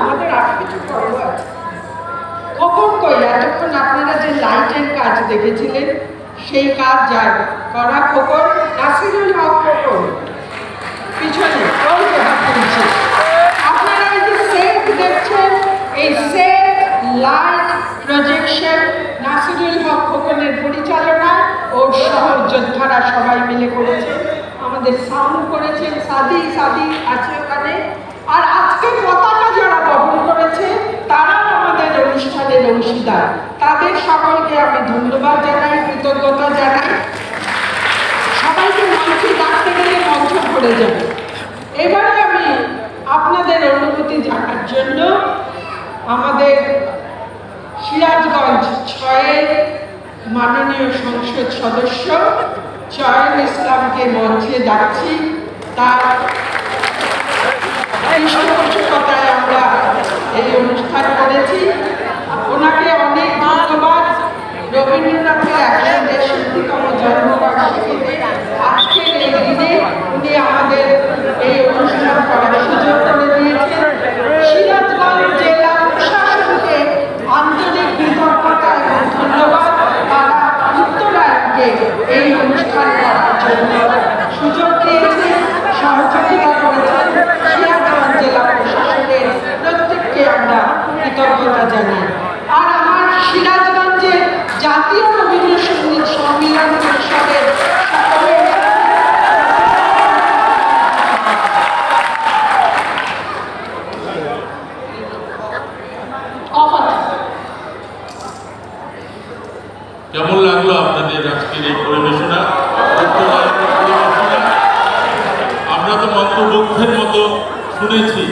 আমাদের আরও কিছু পর্ব আছে কই? এতক্ষণ আপনারা যে লাইটের কাজ দেখেছিলেন, সেই কাজ যার করা খবর নাসিরুল হক খবর। পিছনে ওই যে। আপনারা এই যে সেট দেখছেন, এই set light projection Nasirul Haque খোকনের পরিচালনা ও সহযোদ্ধারা সবাই মিলে করেছে। আমাদের সাউন্ড করেছেন সাদি সাদি আছে ওখানে। আর আজকে পতাকা যারা বহন করেছে, তারাও আমাদের অনুষ্ঠানের অংশীদার। তাদের সকলকে আমি ধন্যবাদ জানাই, কৃতজ্ঞতা জানাই। সবাইকে মঞ্চে ডাকতে গেলে মঞ্চ যাবে। এবারে আমি আপনাদের অনুমতি জানার জন্য আমাদের সিরাজগঞ্জ ছয়ের মাননীয় সংসদ সদস্য চয়ন ইসলামকে মঞ্চে যাচ্ছি তার কথায় আমরা এই অনুষ্ঠান করেছি ওনাকে অনেক ধন্যবাদ রবীন্দ্রনাথের একশো তেষট্টিতম জন্মবার্ষিকীতে আজকের এই দিনে উনি আমাদের এই অনুষ্ঠান করার সুযোগ করে দিয়েছেন সিরাজগঞ্জ জেলা প্রশাসনকে আন্তরিক কৃতজ্ঞতা এবং ধন্যবাদ তারা উত্তরায়ণকে এই অনুষ্ঠান করার জন্য সুযোগ দিয়েছে সহযোগিতা করেছেন সিরাজগঞ্জ জেলা প্রশাসনের প্রত্যেককে আমরা কৃতজ্ঞতা জানাই আর আমার সিরাজগঞ্জের জাতীয় রবীন্দ্রসঙ্গীত সম্মিলন পরিষদের সকলের কথা কেমন লাগল আপনাদের আজকের এই পরিবেশনা? আমরা তো মন্ত্রমুগ্ধের মতো শুনেছি,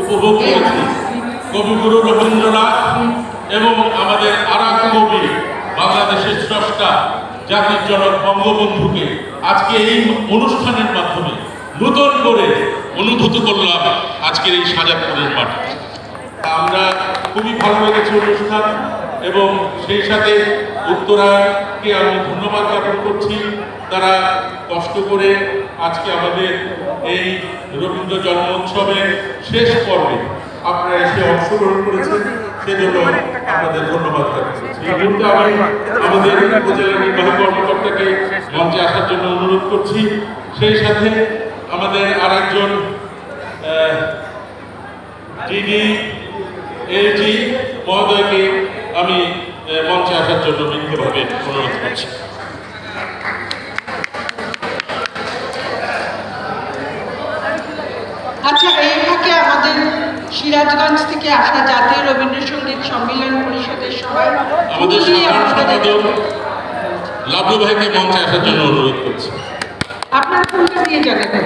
উপভোগ করেছি। কবিগুরু রবীন্দ্রনাথ এবং আমাদের আর এক কবি, বাংলাদেশের স্রষ্টা, জাতির জনক বঙ্গবন্ধুকে আজকে এই অনুষ্ঠানের মাধ্যমে নূতন করে অনুভূত করলাম আজকের এই সাজাপুরের মাঠে আমরা খুবই ভালো লেগেছে অনুষ্ঠান এবং সেই সাথে উত্তরাকে আমি ধন্যবাদ জ্ঞাপন করছি, তারা কষ্ট করে আজকে আমাদের এই রবীন্দ্র জন্ম উৎসবের শেষ পর্বে আপনারা এসে অংশগ্রহণ করেছেন, সেজন্য আপনাদের ধন্যবাদ জানাচ্ছি এই মুহূর্তে আমি আমাদের উপজেলা নির্বাহী কর্মকর্তাকে মঞ্চে আসার জন্য অনুরোধ করছি। সেই সাথে আমাদের আর একজন ডিডি মহোদয়কে আমি আহ, মঞ্চে আসার জন্য বিনীতভাবে অনুরোধ করছি। আচ্ছা এই ফাঁকে আমাদের সিরাজগঞ্জ থেকে আসা জাতীয় রবীন্দ্রসঙ্গীত সম্মেলন পরিষদের সবাই আমাদের সম্পাদক লাভলু ভাইকে মঞ্চে আসার জন্য অনুরোধ করছি। আপনার ফোনটা দিয়ে জানাবেন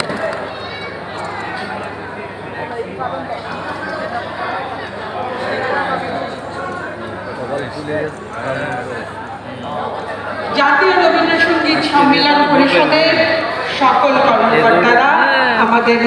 জাতীয় রবীন্দ্রসঙ্গীত সম্মেলন পরিষদের সকল কর্মকর্তারা আমাদের